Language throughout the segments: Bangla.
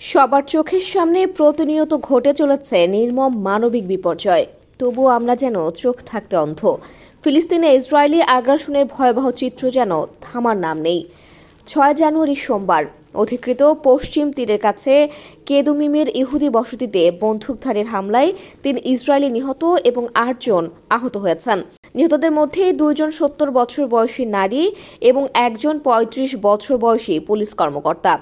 সবার চোখের সামনে প্রতিনিয়ত ঘটে চলেছে নির্মম মানবিক বিপর্যয়। তবুও আমরা যেন চোখ থাকতে অন্ধ। ফিলিস্তিনে ইসরায়েলি আগ্রাসনের ভয়াবহ চিত্র যেন থামার নাম নেই। ছয় জানুয়ারি সোমবার, অধিকৃত পশ্চিম তীরের কাছে কেদুমিমের ইহুদি বসতিতে বন্দুকধারীর হামলায় তিন ইসরায়েলি নিহত এবং আটজন আহত হয়েছেন। নিহতদের মধ্যে দুইজন সত্তর বছর বয়সী নারী এবং একজন পঁয়ত্রিশ বছর বয়সী পুলিশ কর্মকর্তা।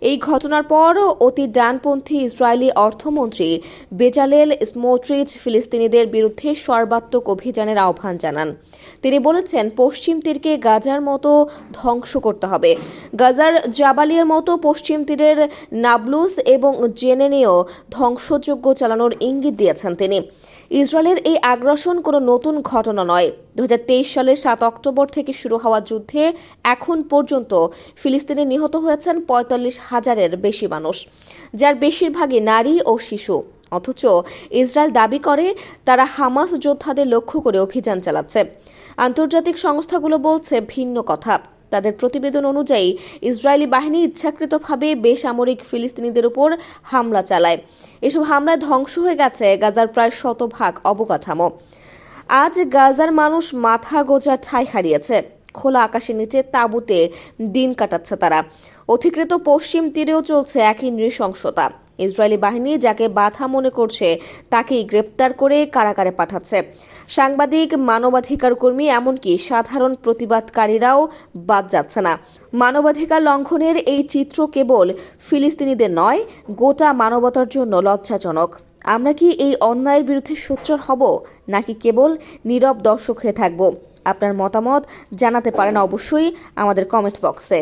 এই ঘটনার পর অতি ডানপন্থী ইসরায়েলি অর্থমন্ত্রী বেজালেল স্মোট্রিচ ফিলিস্তিনিদের বিরুদ্ধে সর্বাত্মক অভিযানের আহ্বান জানান। তিনি বলেছেন, পশ্চিম তীরকে গাজার মতো ধ্বংস করতে হবে। গাজার জাবালিয়ার মতো পশ্চিম তীরের নাবলুস এবং জেনেনেও ধ্বংসযজ্ঞ চালানোর ইঙ্গিত দিয়েছেন তিনি। ইসরায়েলের এই আগ্রাসন কোনো নতুন ঘটনা নয়। দু সালের সাত অক্টোবর থেকে শুরু হওয়া যুদ্ধে এখন পর্যন্ত ফিলিস্তিনে নিহত হয়েছেন পঁয়তাল্লিশ হাজারের বেশি মানুষ, যার বেশিরভাগই নারী ও শিশু। অথচ ইসরায়েল দাবি করে, তারা হামাস যোদ্ধাদের লক্ষ্য করে অভিযান চালাচ্ছে। আন্তর্জাতিক সংস্থাগুলো বলছে ভিন্ন কথা। তাদের প্রতিবেদন অনুযায়ী, ইসরায়েলি বাহিনী ইচ্ছাকৃতভাবে বেসামরিক ফিলিস্তিনিদের উপর হামলা চালায়। এসব হামলায় ধ্বংস হয়ে গেছে গাজার প্রায় শতভাগ অবকাঠামো। আজ গাজার মানুষ মাথা গোজা ঠাঁই হারিয়েছে। খোলা আকাশের নিচে তাঁবুতে দিন কাটাচ্ছে তারা। অধিকৃত পশ্চিম তীরেও চলছে একই নৃশংসতা। ইসরায়েলি বাহিনী যাকে বাধা মনে করছে, তাকেই গ্রেপ্তার করে কারাগারে পাঠাচ্ছে। সাংবাদিক, মানবাধিকার কর্মী এমনকি সাধারণ প্রতিবাদকারীরাও বাদ যাচ্ছে না। মানবাধিকার লঙ্ঘনের এই চিত্র কেবল ফিলিস্তিনিদের নয়, গোটা মানবতার জন্য লজ্জাজনক। আমরা কি এই অন্যায়ের বিরুদ্ধে সোচ্চার হব, নাকি কেবল নীরব দর্শক হয়ে থাকব? আপনার মতামত জানাতে পারেন অবশ্যই আমাদের কমেন্ট বক্সে।